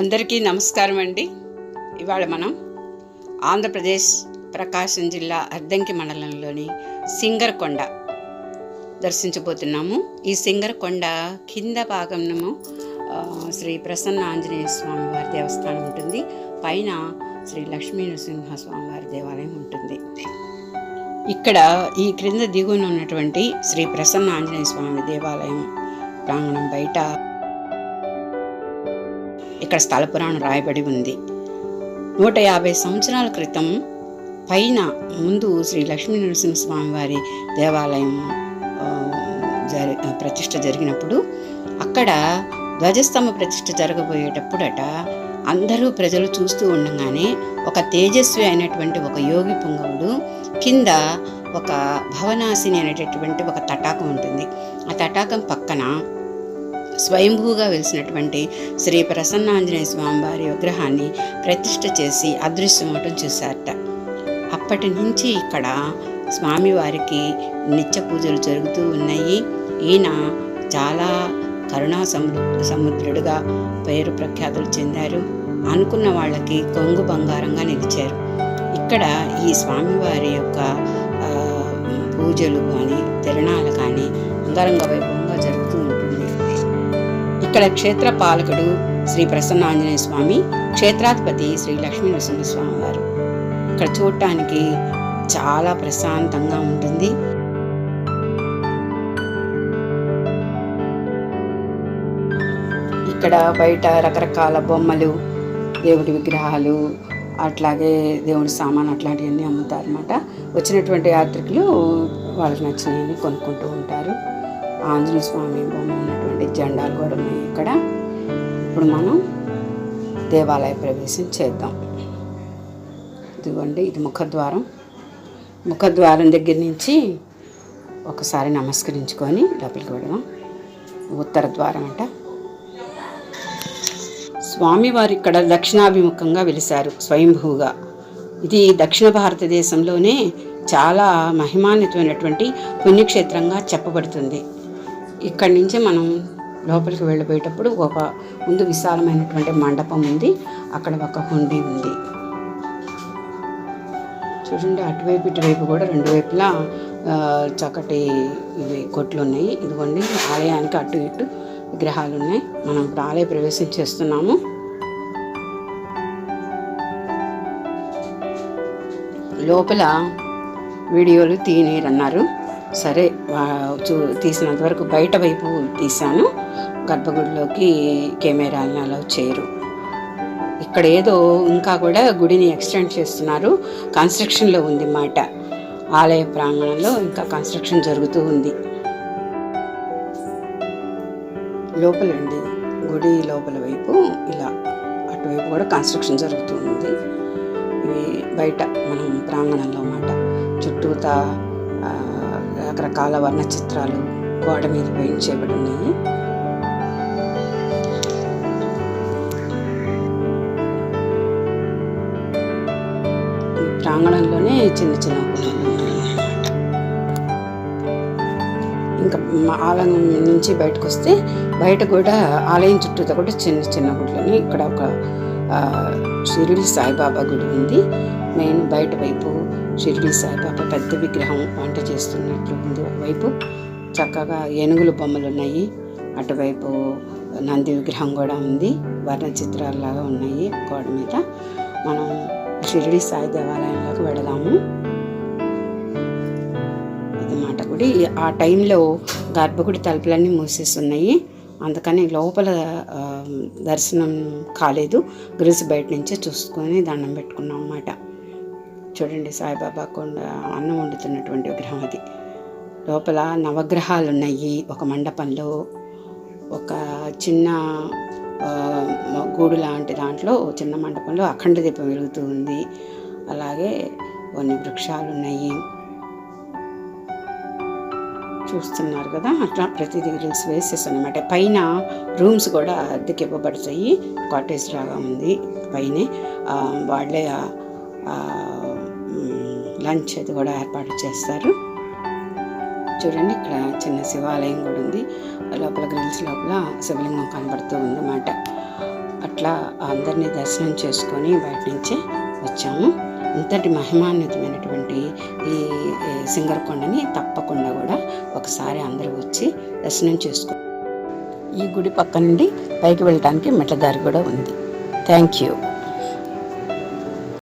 అందరికీ నమస్కారం అండి. ఇవాళ మనం ఆంధ్రప్రదేశ్ ప్రకాశం జిల్లా అర్దంకి మండలంలోని సింగరకొండ దర్శించబోతున్నాము. ఈ సింగరకొండ కింద భాగంలో శ్రీ ప్రసన్న ఆంజనేయ స్వామి వారి దేవస్థానం ఉంటుంది. పైన శ్రీ లక్ష్మీ నరసింహ స్వామి వారి దేవాలయం ఉంటుంది. ఇక్కడ ఈ క్రింద దిగువన ఉన్నటువంటి శ్రీ ప్రసన్న ఆంజనేయ స్వామి దేవాలయం ప్రాంగణం బయట ఇక్కడ స్థల పురాణం రాయబడి ఉంది. నూట యాభై సంవత్సరాల క్రితం పైన ముందు శ్రీ లక్ష్మీ నరసింహస్వామి వారి దేవాలయం జరి ప్రతిష్ట జరిగినప్పుడు అక్కడ ధ్వజస్తంభ ప్రతిష్ట జరగబోయేటప్పుడట అందరూ ప్రజలు చూస్తూ ఉండగానే ఒక తేజస్వి అయినటువంటి ఒక యోగి పుంగవుడు కింద ఒక భవనాసిని అనేటటువంటి ఒక తటాకం ఉంటుంది. ఆ తటాకం పక్కన స్వయంభూగా వెలిసినటువంటి శ్రీ ప్రసన్నాంజనేయ స్వామి వారి విగ్రహాన్ని ప్రతిష్ఠ చేసి అదృశ్యమవటం చూశారట. అప్పటి నుంచి ఇక్కడ స్వామివారికి నిత్య పూజలు జరుగుతూ ఉన్నాయి. ఈయన చాలా కరుణా సము సముద్రుడుగా పేరు ప్రఖ్యాతులు చెందారు. అనుకున్న వాళ్ళకి కొంగు బంగారంగా నిలిచారు. ఇక్కడ ఈ స్వామివారి యొక్క పూజలు కానీ తిరణాలు కానీ అంగరంగ వైభవం ఇక్కడ క్షేత్ర పాలకుడు శ్రీ ప్రసన్న ఆంజనేయ స్వామి క్షేత్రాధిపతి శ్రీ లక్ష్మీ నరసింహస్వామి వారు. ఇక్కడ చూడటానికి చాలా ప్రశాంతంగా ఉంటుంది. ఇక్కడ బయట రకరకాల బొమ్మలు దేవుడి విగ్రహాలు అట్లాగే దేవుడి సామాన్ అట్లాంటివన్నీ అమ్ముతారనమాట వచ్చినటువంటి యాత్రికులు వాళ్ళకి నచ్చినవి కొనుక్కుంటూ ఉంటారు. ఆంజనేయ స్వామి బొమ్మ ఉన్నటువంటి జెండాలు కూడా ఉన్నాయి ఇక్కడ. ఇప్పుడు మనం దేవాలయ ప్రవేశం చేద్దాం. ఇదిగోండి ఇది ముఖద్వారం. ముఖద్వారం దగ్గర నుంచి ఒకసారి నమస్కరించుకొని లోపలికి వెళదాం. ఉత్తర ద్వారం అంట. స్వామివారు ఇక్కడ దక్షిణాభిముఖంగా వెలిశారు స్వయంభూగా. ఇది దక్షిణ భారతదేశంలోనే చాలా మహిమాన్వితమైనటువంటి పుణ్యక్షేత్రంగా చెప్పబడుతుంది. ఇక్కడి నుంచి మనం లోపలికి వెళ్ళిపోయేటప్పుడు ఒక ముందు విశాలమైనటువంటి మండపం ఉంది. అక్కడ ఒక హుండీ ఉంది. చూడండి అటువైపు ఇటువైపు కూడా రెండు వైపులా చక్కటి ఇవి కొట్లు ఉన్నాయి. ఇదిగోండి ఆలయానికి అటు ఇటు విగ్రహాలు ఉన్నాయి. మనం ఇప్పుడు ఆలయ ప్రవేశం చేస్తున్నాము. లోపల వీడియోలు తీయనీరన్నారు. సరే చూ తీసినంత వరకు బయట వైపు తీశాను. గర్భగుడిలోకి కెమెరాలను అలా చేయరు. ఇక్కడ ఏదో ఇంకా కూడా గుడిని ఎక్స్టెండ్ చేస్తున్నారు. కన్స్ట్రక్షన్లో ఉంది మాట. ఆలయ ప్రాంగణంలో ఇంకా కన్స్ట్రక్షన్ జరుగుతూ ఉంది. లోపలండి గుడి లోపల వైపు ఇలా అటువైపు కూడా కన్స్ట్రక్షన్ జరుగుతూ ఉంది. ఇవి బయట మనం ప్రాంగణంలో మాట. చుట్టూతా రకరకాల వర్ణ చిత్రాలు గోడ మీద పెయింట్ చేయబడి ఉన్నాయి ప్రాంగణంలోనే చిన్న చిన్న ఇంకా ఆలయం నుంచి బయటకు వస్తే బయట కూడా ఆలయం చుట్టూతో కూడా చిన్న చిన్న గుడ్లని ఇక్కడ ఒక షిరిడి సాయిబాబా గుడి ఉంది. మెయిన్ బయట వైపు షిరిడి సాయిబాబా పెద్ద విగ్రహం వంట చేస్తున్నట్లు ఉంది. ఒకవైపు చక్కగా ఏనుగుల బొమ్మలు ఉన్నాయి. అటువైపు నంది విగ్రహం కూడా ఉంది. వర్ణ చిత్రాలలాగా ఉన్నాయి గోడ మీద. మనం షిరిడి సాయి దేవాలయంలోకి వెళదాము. ఇది మాట గుడి. ఆ టైంలో గర్భగుడి తలుపులన్నీ మూసేసి ఉన్నాయి. అందుకని లోపల దర్శనం కాలేదు. గురిసి బయట నుంచే చూసుకొని దండం పెట్టుకున్నాం అన్నమాట. చూడండి సాయిబాబా కొండ అన్నం వండుతున్నటువంటి విగ్రహం అది. లోపల నవగ్రహాలు ఉన్నాయి ఒక మండపంలో ఒక చిన్న గూడు లాంటి దాంట్లో చిన్న మండపంలో అఖండ దీపం వెలుగుతూ ఉంది. అలాగే కొన్ని వృక్షాలు ఉన్నాయి చూస్తున్నారు కదా అట్లా ప్రతిదీ రీల్స్ వేసేసి అనమాట పైన రూమ్స్ కూడా అద్దెకి ఇవ్వబడతాయి కాటేజ్ లాగా ఉంది పైనే. వాళ్ళే లంచ్ అది కూడా ఏర్పాటు చేస్తారు. చూడండి ఇక్కడ చిన్న శివాలయం కూడా ఉంది. లోపల గ్రిల్స్ లోపల శివలింగం కనబడుతూ ఉంది అన్నమాట అట్లా అందరినీ దర్శనం చేసుకొని బయట నుంచి వచ్చాము. ఇంతటి మహిమాన్వితమైనటువంటి ఈ ఈ సింగరకొండని తప్పకుండా కూడా ఒకసారి అందరూ వచ్చి దర్శనం చేసుకో ఈ గుడి పక్క నుండి పైకి వెళ్ళడానికి మెట్ల దారి కూడా ఉంది. Thank you.